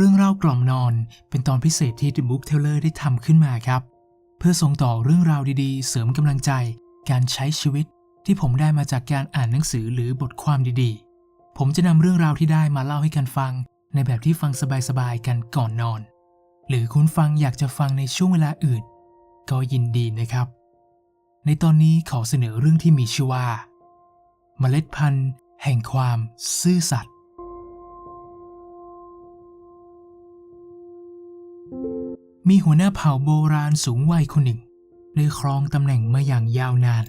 เรื่องเล่ากล่อมนอนเป็นตอนพิเศษที่ The Book Teller ได้ทำขึ้นมาครับ เพื่อส่งต่อเรื่องราวดีๆ เสริมกำลังใจ การใช้ชีวิต ที่ผมได้มาจากการอ่านหนังสือหรือบทความดีๆ ผมจะนำเรื่องราวที่ได้มาเล่าให้กันฟัง ในแบบที่ฟังสบายๆ กันก่อนนอน หรือคุณฟังอยากจะฟังในช่วงเวลาอื่น ก็ยินดีนะครับ ในตอนนี้ขอเสนอเรื่องที่มีชื่อว่า เมล็ดพันธุ์ แห่งความซื่อสัตย์ มีหัวหน้าเผ่าโบราณสูงวัยคนหนึ่งได้ครองตำแหน่งมาอย่างยาวนาน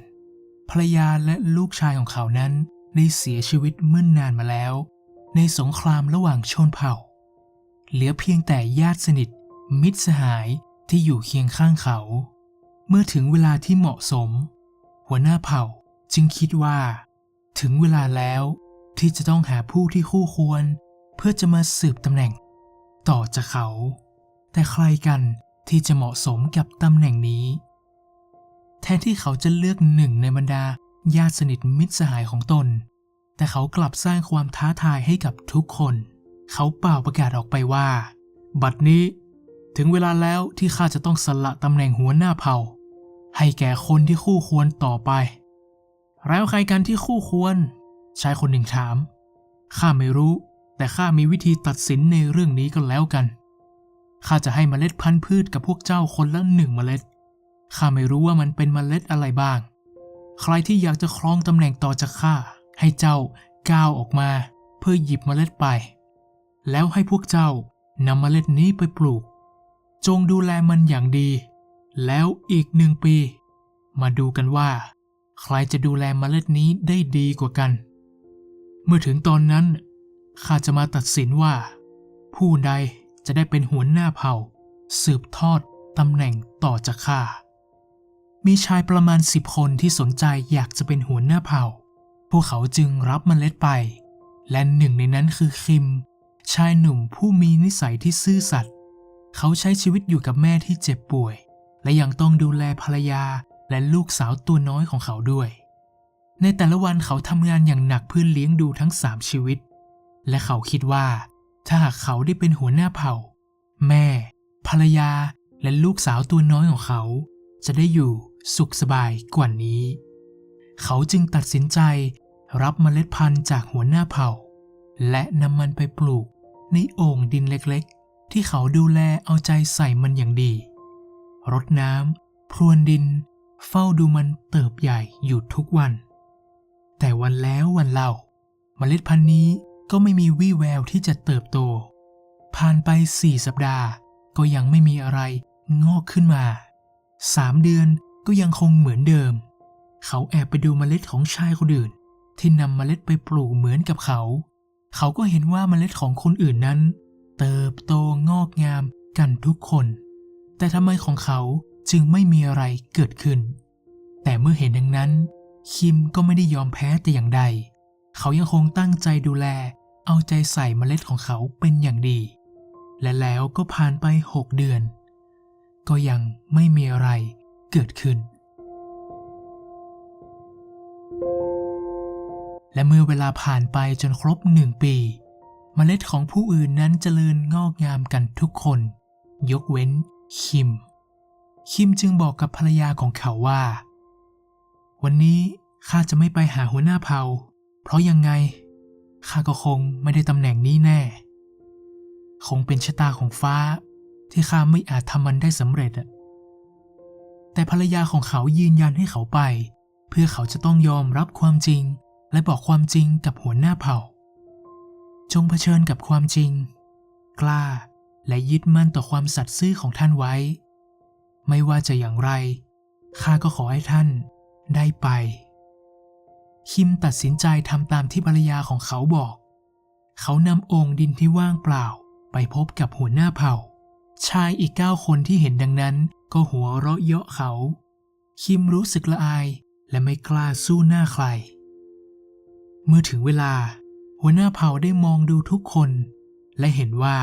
ภรรยาและลูกชายของเขานั้นได้เสียชีวิตเมื่อนนานมาแล้ว ในสงครามระหว่างชนเผ่า เหลือเพียงแต่ญาติสนิท มิตรสหายที่อยู่เคียงข้างเขา เมื่อถึงเวลาที่เหมาะสม หัวหน้าเผ่าจึงคิดว่า ถึงเวลาแล้วที่จะต้องหาผู้ที่คู่ควร เพื่อจะมาสืบตำแหน่ง ต่อจากเขา แต่ใครกันที่จะเหมาะสมกับตำแหน่งนี้ แทนที่เขาจะเลือกหนึ่งในบรรดาญาติสนิทมิตรสหายของตน แต่เขากลับสร้างความท้าทายให้กับทุกคน เขาเป่าประกาศออกไปว่า บัดนี้ ถึงเวลาแล้วที่ข้าจะต้องสละตำแหน่งหัวหน้าเผ่า ให้แก่คนที่คู่ควรต่อไป แล้วใครกันที่คู่ควร ชายคนหนึ่งถามข้าไม่รู้ แต่ข้ามีวิธีตัดสินในเรื่องนี้ก็แล้วกัน ข้าจะให้เมล็ดพันธุ์พืชกับพวกเจ้าคนละหนึ่งเมล็ด ข้าไม่รู้ว่ามันเป็นเมล็ดอะไรบ้าง ใครที่อยากจะครองตำแหน่งต่อจากข้า ให้เจ้าก้าวออกมาเพื่อหยิบเมล็ดไป แล้วให้พวกเจ้านำเมล็ดนี้ไปปลูก จงดูแลมันอย่างดี แล้วอีกหนึ่งปี มาดูกันว่า ใครจะดูแลเมล็ดนี้ได้ดีกว่ากัน เมื่อถึงตอนนั้นข้าจะมาตัดสินว่า ผู้ใด จะได้เป็นหัวหน้าเผ่า สืบทอดตำแหน่งต่อจากข้า มีชายประมาณสิบคนที่สนใจอยากจะเป็นหัวหน้าเผ่า พวกเขาจึงรับมเมล็ดไป และหนึ่งในนั้นคือคิม ชายหนุ่มผู้มีนิสัยที่ซื่อสัตย์ เขาใช้ชีวิตอยู่กับแม่ที่เจ็บป่วย และยังต้องดูแลภรรยาและลูกสาวตัวน้อยของเขาด้วย ในแต่ละวันเขาทำงานอย่างหนักเพื่อเลี้ยงดูทั้งสามชีวิต และเขาคิดว่า ถ้าหากเขาได้เป็นหัวหน้าเผ่า แม่ ภรรยาและลูกสาวตัวน้อยของเขา จะได้อยู่สุขสบายกว่านี้ เขาจึงตัดสินใจรับเมล็ดพันธุ์จากหัวหน้าเผ่า และนำมันไปปลูกในโอ่งดินเล็กๆ ที่เขาดูแลเอาใจใส่มันอย่างดี รดน้ำพรวนดิน เฝ้าดูมันเติบใหญ่อยู่ทุกวัน แต่วันแล้ววันเล่าเมล็ดพันธุ์นี้ ก็ไม่มีวี่แววที่จะเติบโต ผ่านไปสี่สัปดาห์ ก็ยังไม่มีอะไรงอกขึ้นมาสามเดือนก็ยังคงเหมือนเดิม เขาแอบไปดูเมล็ดของชายคนอื่น ที่นำเมล็ดไปปลูกเหมือนกับเขา เขาก็เห็นว่าเมล็ดของคนอื่นนั้น เติบโตงอกงามกันทุกคน แต่ทำไมของเขาจึงไม่มีอะไรเกิดขึ้น แต่เมื่อเห็นดังนั้น คิมก็ไม่ได้ยอมแพ้แต่อย่างใด เขายังคงตั้งใจดูแล เอาใจใส่เมล็ดของเขาเป็นอย่างดี และแล้วก็ผ่านไปหกเดือน ก็ยังไม่มีอะไรเกิดขึ้น และเมื่อเวลาผ่านไปจนครบหนึ่งปีเมล็ดของผู้อื่นนั้นเจริญงอกงามกันทุกคน ยกเว้นคิม คิมจึงบอกกับภรรยาของเขาว่า วันนี้ข้าจะไม่ไปหาหัวหน้าเผ่า เพราะยังไง ข้าก็คงไม่ได้ตำแหน่งนี้แน่ คงเป็นชะตาของฟ้าที่ข้าไม่อาจทำมันได้สำเร็จอะแต่ภรรยาของเขายืนยันให้เขาไป เพื่อเขาจะต้องยอมรับความจริง และบอกความจริงกับหัวหน้าเผ่า จงเผชิญกับความจริง กล้าและยึดมั่นต่อความสัตย์ซื่อของท่านไว้ ไม่ว่าจะอย่างไรข้าก็ขอให้ท่านได้ไป คิมตัดสินใจทำตามที่ภรรยาของเขาบอก เขานำองค์ดินที่ว่างเปล่า ไปพบกับหัวหน้าเผ่า ชายอีกเก้าคนที่เห็นดังนั้นก็หัวเราะเยาะเขา คิมรู้สึกละอายและไม่กล้าสู้หน้าใคร เมื่อถึงเวลา หัวหน้าเผ่าได้มองดูทุกคน และเห็นว่า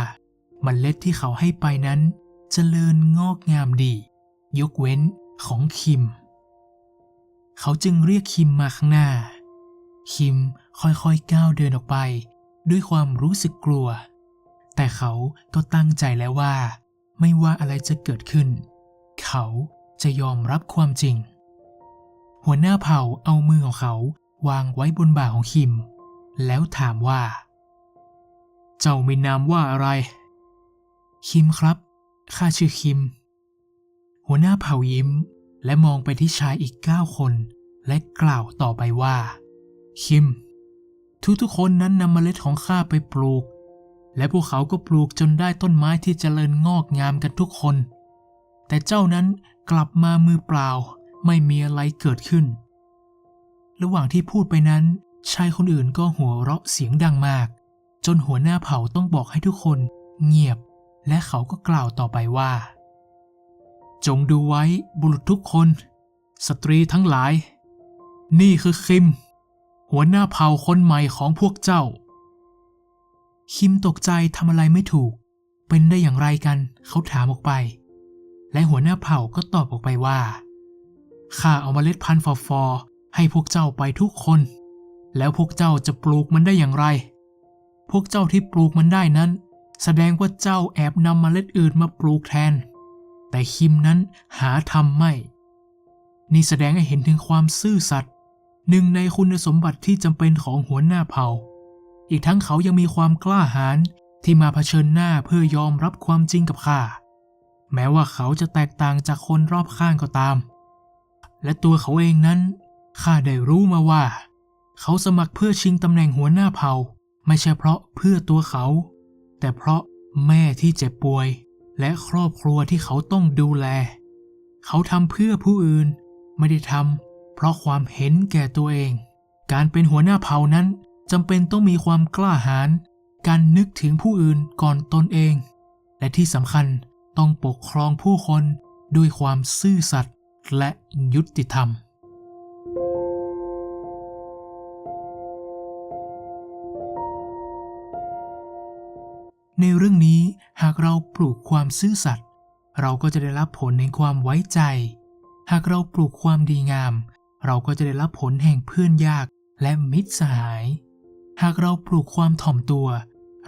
มันเล็ดที่เขาให้ไปนั้นจเจริญงอกงามดี ยกเว้นของคิม เขาจึงเรียกคิมมาข้างหน้า คิมค่อยๆก้าวเดินออกไป ด้วยความรู้สึกกลัว แต่เขาก็ตั้งใจแล้วว่า ไม่ว่าอะไรจะเกิดขึ้น เขาจะยอมรับความจริง หัวหน้าเผ่าเอามือของเขาวางไว้บนบ่าของคิม แล้วถามว่า เจ้ามีนามว่าอะไร คิมครับ ข้าชื่อคิม หัวหน้าเผ่ายิ้มและมองไปที่ชายอีกเก้าคน และกล่าวต่อไปว่า คิม ทุกๆคนนั้นนำเมล็ดของข้าไปปลูก และพวกเขาก็ปลูกจนได้ต้นไม้ที่เจริญงอกงามกันทุกคน แต่เจ้านั้นกลับมามือเปล่าไม่มีอะไรเกิดขึ้น ระหว่างที่พูดไปนั้น ชายคนอื่นก็หัวเราะเสียงดังมาก จนหัวหน้าเผ่าต้องบอกให้ทุกคน เงียบ และเขาก็กล่าวต่อไปว่า จงดูไว้บุรุษทุกคน สตรีทั้งหลาย นี่คือคิม หัวหน้าเผ่าคนใหม่ของพวกเจ้า คิมตกใจทำอะไรไม่ถูก เป็นได้อย่างไรกัน เขาถามออกไป และหัวหน้าเผ่าก็ตอบออกไปว่า ข้าเอามาเมล็ดพันธุ์ฟอฟอให้พวกเจ้าไปทุกคน แล้วพวกเจ้าจะปลูกมันได้อย่างไร พวกเจ้าที่ปลูกมันได้นั้น แสดงว่าเจ้าแอบนำมเมล็ดอื่นมาปลูกแทน แต่คิมนั้นหาทำไม่ นี่แสดงให้เห็นถึงความซื่อสัตย์ หนึ่งในคุณสมบัติที่จำเป็นของหัวหน้าเผ่า อีกทั้งเขายังมีความกล้าหาญที่มาเผชิญหน้าเพื่อยอมรับความจริงกับข้า แม้ว่าเขาจะแตกต่างจากคนรอบข้างก็ตาม และตัวเขาเองนั้นข้าได้รู้มาว่า เขาสมัครเพื่อชิงตำแหน่งหัวหน้าเผ่า ไม่ใช่เพราะเพื่อตัวเขา แต่เพราะแม่ที่เจ็บป่วย และครอบครัวที่เขาต้องดูแล เขาทำเพื่อผู้อื่น ไม่ได้ทำ เพราะความเห็นแก่ตัวเอง การเป็นหัวหน้าเผ่านั้นจำเป็นต้องมีความกล้าหาญการนึกถึงผู้อื่นก่อนตนเอง และที่สำคัญต้องปกครองผู้คนด้วยความซื่อสัตย์และยุติธรรม ในเรื่องนี้หากเราปลูกความซื่อสัตย์เราก็จะได้รับผลแห่งความไว้ใจ หากเราปลูกความดีงาม เราก็จะได้รับผลแห่งเพื่อนยากและมิตรสหาย หากเราปลูกความถ่อมตัว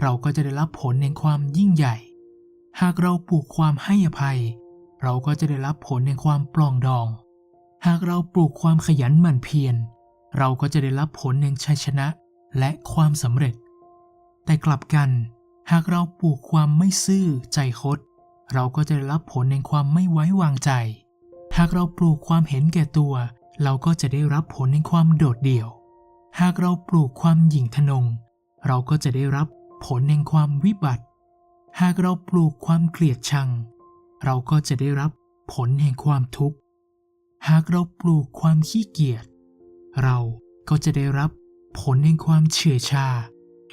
เราก็จะได้รับผลแห่งความยิ่งใหญ่ หากเราปลูกความให้อภัย เราก็จะได้รับผลแห่งความปลองดอง หากเราปลูกความขยันหมั่นเพียร เราก็จะได้รับผลแห่งชัยชนะและความสำเร็จ แต่กลับกัน หากเราปลูกความไม่ซื่อใจคดเราก็จะได้รับผลแห่งความไม่ไว้วางใจ หากเราปลูกความเห็นแก่ตัวเเราก็จะได้รับผลแห่งความโดดเดี่ยว หากเราปลูกความหยิ่งทะนง เราก็จะได้รับผลแห่งความวิบัติ หากเราปลูกความเกลียดชัง เราก็จะได้รับผลแห่งความทุกข์ หากเราปลูกความขี้เกียจ เราก็จะได้รับผลแห่งความเฉื่อยชา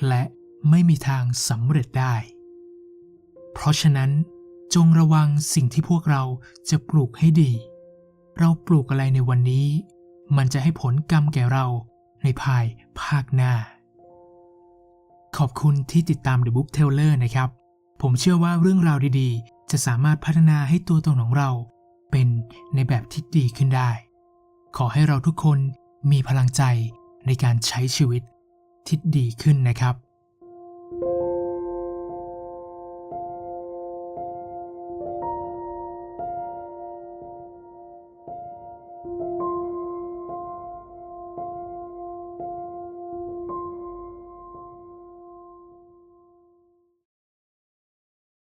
และไม่มีทางสำเร็จได้ เพราะฉะนั้นจงระวังสิ่งที่พวกเราจะปลูกให้ดี เราปลูกอะไรในวันนี้ มันจะให้ผลกรรมแก่เราในภายภาคหน้า ขอบคุณที่ติดตาม The Book Teller นะครับ ผมเชื่อว่าเรื่องราวดีๆ จะสามารถพัฒนาให้ตัวตนของเรา เป็นในแบบที่ดีขึ้นได้ ขอให้เราทุกคนมีพลังใจในการใช้ชีวิตที่ดีขึ้นนะครับ